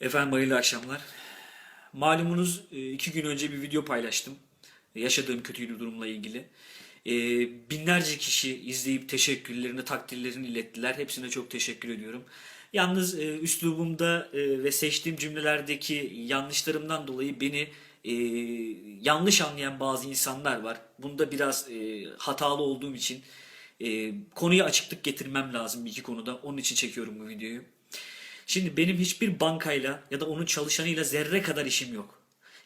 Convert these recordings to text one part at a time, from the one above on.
Efendim hayırlı akşamlar. Malumunuz e, iki gün önce bir video paylaştım. Yaşadığım kötü durumla ilgili. E, Binlerce kişi izleyip teşekkürlerini, takdirlerini ilettiler. Hepsine çok teşekkür ediyorum. Yalnız e, üslubumda ve seçtiğim cümlelerdeki yanlışlarımdan dolayı beni yanlış anlayan bazı insanlar var. Bunda biraz hatalı olduğum için konuya açıklık getirmem lazım iki konuda. Onun için çekiyorum bu videoyu. Şimdi benim hiçbir bankayla ya da onun çalışanıyla zerre kadar işim yok.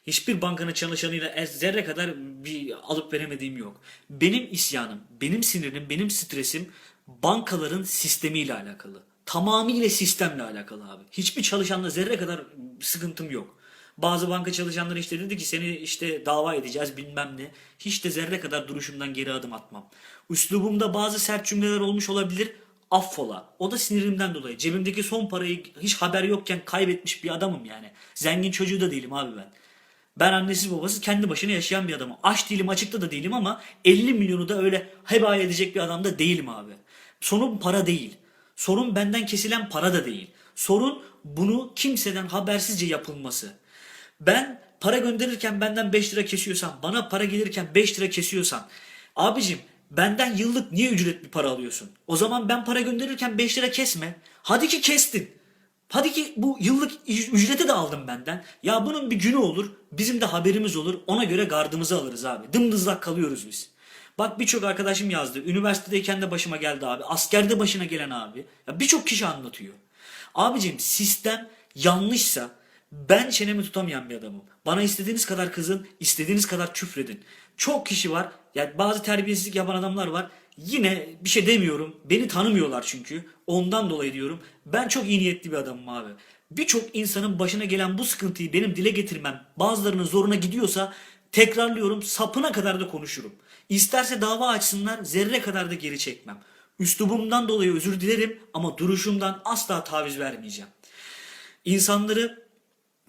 Hiçbir bankanın çalışanıyla e- zerre kadar bir alıp veremediğim yok. Benim isyanım, benim sinirim, benim stresim bankaların sistemiyle alakalı. Tamamıyla sistemle alakalı abi. Hiçbir çalışanla zerre kadar sıkıntım yok. Bazı banka çalışanları işte dedi ki seni işte dava edeceğiz bilmem ne. Hiç de zerre kadar duruşumdan geri adım atmam. Üslubumda bazı sert cümleler olmuş olabilir. Affola. O da sinirimden dolayı. Cebimdeki son parayı hiç haber yokken kaybetmiş bir adamım yani. Zengin çocuğu da değilim abi ben. Ben annesiz babasız kendi başına yaşayan bir adamım. Aç değilim açıkta da değilim ama 50 milyonu da öyle heba edecek bir adam da değilim abi. Sorun para değil. Sorun benden kesilen para da değil. Sorun bunu kimseden habersizce yapılması. Ben para gönderirken benden 5 lira kesiyorsan, bana para gelirken 5 lira kesiyorsan, abicim benden yıllık niye ücret bir para alıyorsun? O zaman ben para gönderirken 5 lira kesme. Hadi ki kestin. Hadi ki bu yıllık ücreti de aldım benden. Ya bunun bir günü olur, bizim de haberimiz olur. Ona göre gardımızı alırız abi. Dımdızlak kalıyoruz biz. Bak birçok arkadaşım yazdı. Üniversitedeyken de başıma geldi abi. Askerde başına gelen abi. Ya birçok kişi anlatıyor. Abicim sistem yanlışsa ben çenemi tutamayan bir adamım. Bana istediğiniz kadar kızın, istediğiniz kadar küfredin. Çok kişi var. Yani bazı terbiyesizlik yapan adamlar var. Yine bir şey demiyorum. Beni tanımıyorlar çünkü. Ondan dolayı diyorum. Ben çok iyi niyetli bir adamım abi. Birçok insanın başına gelen bu sıkıntıyı benim dile getirmem bazılarının zoruna gidiyorsa tekrarlıyorum sapına kadar da konuşurum. İsterse dava açsınlar zerre kadar da geri çekmem. Üslubumdan dolayı özür dilerim ama duruşumdan asla taviz vermeyeceğim. İnsanları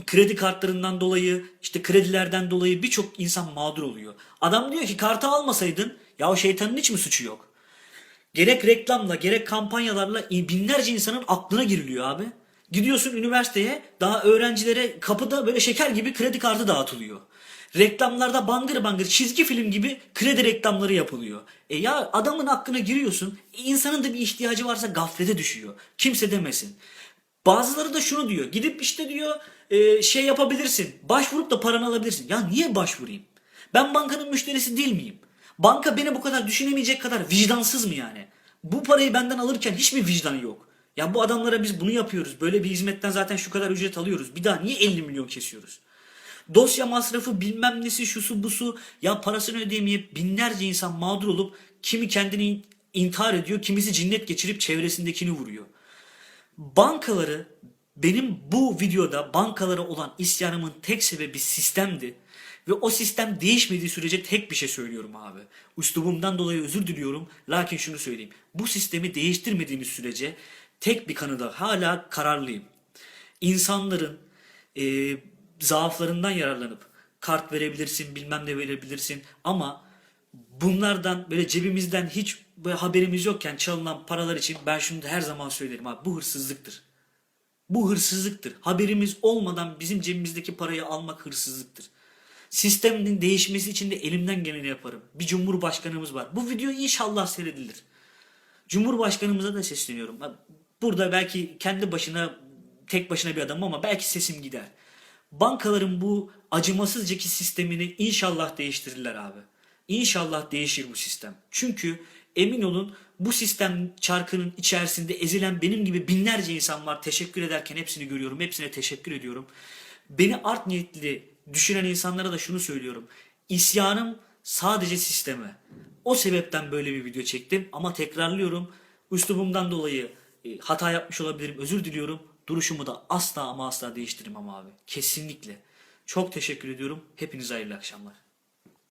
kredi kartlarından dolayı işte kredilerden dolayı birçok insan mağdur oluyor. Adam diyor ki kartı almasaydın ya o şeytanın hiç mi suçu yok? Gerek reklamla gerek kampanyalarla binlerce insanın aklına giriliyor abi. Gidiyorsun üniversiteye daha öğrencilere kapıda böyle şeker gibi kredi kartı dağıtılıyor. Reklamlarda bangır bangır çizgi film gibi kredi reklamları yapılıyor. E ya adamın hakkına giriyorsun. E insanın da bir ihtiyacı varsa gaflete düşüyor. Kimse demesin. Bazıları da şunu diyor. Gidip işte diyor e, şey yapabilirsin. Başvurup da paranı alabilirsin. Ya niye başvurayım? Ben bankanın müşterisi değil miyim? Banka beni bu kadar düşünemeyecek kadar vicdansız mı yani? Bu parayı benden alırken hiçbir vicdanı yok. Ya bu adamlara biz bunu yapıyoruz. Böyle bir hizmetten zaten şu kadar ücret alıyoruz. Bir daha niye 50 milyon kesiyoruz? Dosya masrafı bilmem nesi şusu busu ya parasını ödeyemeyip binlerce insan mağdur olup kimi kendini intihar ediyor kimisi cinnet geçirip çevresindekini vuruyor. Bankaları benim bu videoda bankalara olan isyanımın tek sebebi sistemdi. Ve o sistem değişmediği sürece tek bir şey söylüyorum abi. Üslubumdan dolayı özür diliyorum. Lakin şunu söyleyeyim. Bu sistemi değiştirmediğimiz sürece tek bir kanıda hala kararlıyım. İnsanların e, zaaflarından yararlanıp kart verebilirsin bilmem ne verebilirsin ama bunlardan böyle cebimizden hiç haberimiz yokken çalınan paralar için ben şunu da her zaman söylerim abi bu hırsızlıktır. Bu hırsızlıktır. Haberimiz olmadan bizim cebimizdeki parayı almak hırsızlıktır. Sistemin değişmesi için de elimden geleni yaparım. Bir cumhurbaşkanımız var. Bu video inşallah seyredilir. Cumhurbaşkanımıza da sesleniyorum. Burada belki kendi başına tek başına bir adam ama belki sesim gider. Bankaların bu acımasızcaki sistemini inşallah değiştirirler abi. İnşallah değişir bu sistem. Çünkü emin olun bu sistem çarkının içerisinde ezilen benim gibi binlerce insan var. Teşekkür ederken hepsini görüyorum. Hepsine teşekkür ediyorum. Beni art niyetli düşünen insanlara da şunu söylüyorum. İsyanım sadece sisteme. O sebepten böyle bir video çektim ama tekrarlıyorum. Üslubumdan dolayı e, hata yapmış olabilirim. Özür diliyorum. Duruşumu da asla ama asla değiştirmem abi. Kesinlikle. Çok teşekkür ediyorum. Hepinize hayırlı akşamlar.